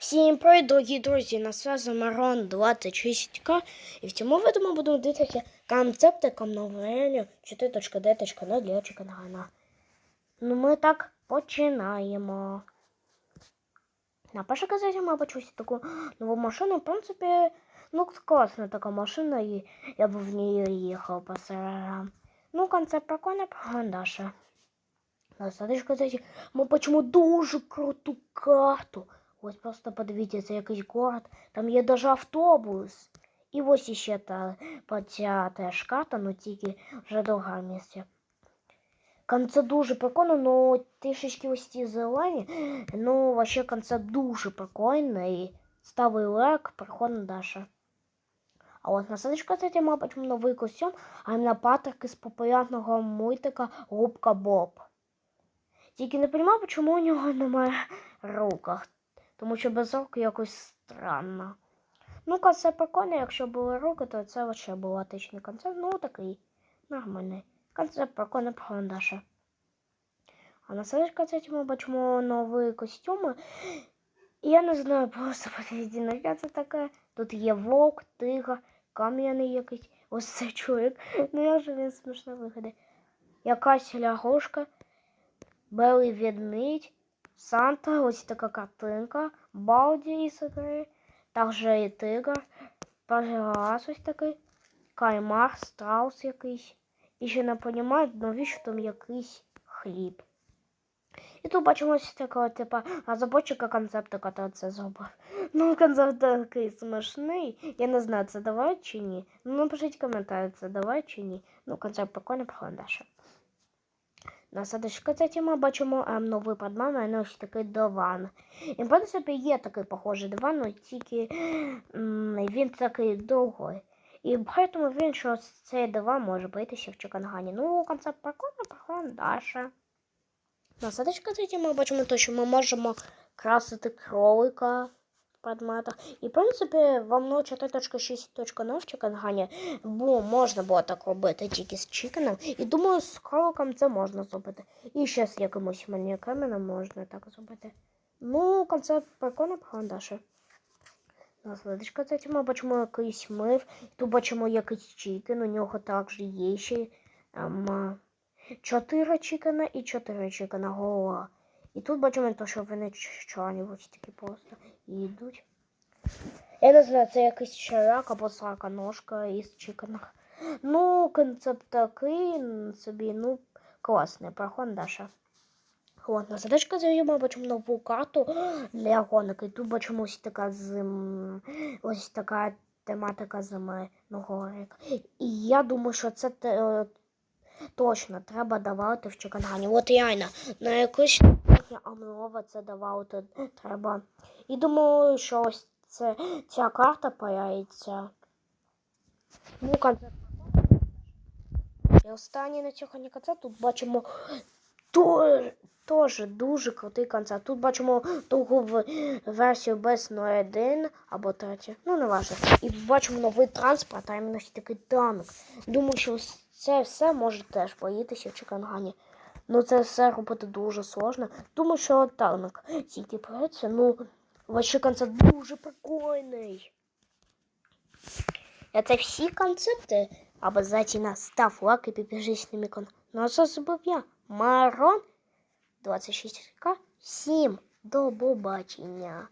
Всім привіт, дорогі друзі! На связі Марон 26К. І в цьому відео ми будемо дивитися концепти новелі 4.d.0 для Чикангана. Ну, ми так починаємо. На першій казеті ми бачили таку нову машину. В принципі, ну, класна така машина, і я б в ній їхав по серверам. Ну, концепт прикольний, Даша. На следующій казеті ми бачимо дуже круту карту. Ось просто подивіться, це якийсь город, там є даже автобус. І ось іще та ця теж карта, ну тільки вже друга місце. Конце дуже прикольно, ну трішечки ось ці зелені. Ну, вообще концепт дуже прикольний. Ставий лайк, приходить Даша. А от на кстати, бачимо новий костюм, а іменно Патрик із популярного мультика Губка Боб. Тільки не розумію, чому у нього немає руках. Тому що без рук якось странно. Ну, концепт прикольний, якщо були руки, то це вообще був атичний концепт. Ну, такий нормальний. Концепт прикольний Даша. А на следующій концерті ми бачимо нові костюми. І я не знаю, просто подивіться, на що це таке. Тут є вовк, тигр, кам'яний якийсь. Ось цей чоловік. Ну як же він смішно виглядає. Якась лягушка, белий ведмідь. Санта, ось така картинка, Балді із гри, також і тигр, Пегас ось такий, каймар, страус якийсь. І ще не розумію, навіщо там якийсь хліб. І тут бачимо ось такого, типу, розробочика концепту, який це зробив. Ну, концепт такий смішний. Я не знаю, це давай чи ні. Ну, напишіть коментарі, це давай чи ні. Ну, концепт прикольний, прикольний Даша. На следующій кассеті ми бачимо ем, новий предмет, а не ось такий диван. І, в принципі, є такий похожий диван, але тільки м, він такий довгий. І тому він, що цей диван може битися в Чикангані. Ну, концепт прикольно, прикольно, Даша. На следующій кассеті ми бачимо те, що ми можемо красити кролика предметах. І, в принципі, вам ну, 4.6.0 в Чикангані бо можна було так робити тільки з чикеном. І думаю, з кроликом це можна зробити. І ще з якимось манікаменом можна так зробити. Ну, концепт прикольно, Даша. На следующій кстати, ми бачимо якийсь мив. Тут бачимо якийсь чикен, у нього також є ще ем, 4 чикена і 4 чикена голова. І тут бачимо, те, що вони чорні ось такі просто і йдуть. Я не знаю, це якийсь червяк або сороконожка із чикенах. Ну, концепт такий собі, ну, класний. Прохон Даша. На задачка заємо, бачимо нову карту для гонок. І тут бачимо ось така зим... ось така тематика зими ну, горик. І я думаю, що це те, точно треба давати в Чикангані. От реально, на якусь амлова це давати треба. І думаю, що ось це, ця карта появиться. Ну, концерт. І останній на цього концерт тут бачимо теж дуже крутий концерт. Тут бачимо другу версію без 01 або третю. Ну, не важливо. І бачимо новий транспорт, а іменно такий танк. Думаю, що це все може теж поїтися в Чикангані. Ну, це все робити дуже сложно. Думаю, що танк тільки працює. Ну, вообще концерт дуже прикольний. Это всі концепти. Обязательно став лайк і підпишись на мій канал. Ну, це забув я. Марон 26К. Всім до побачення.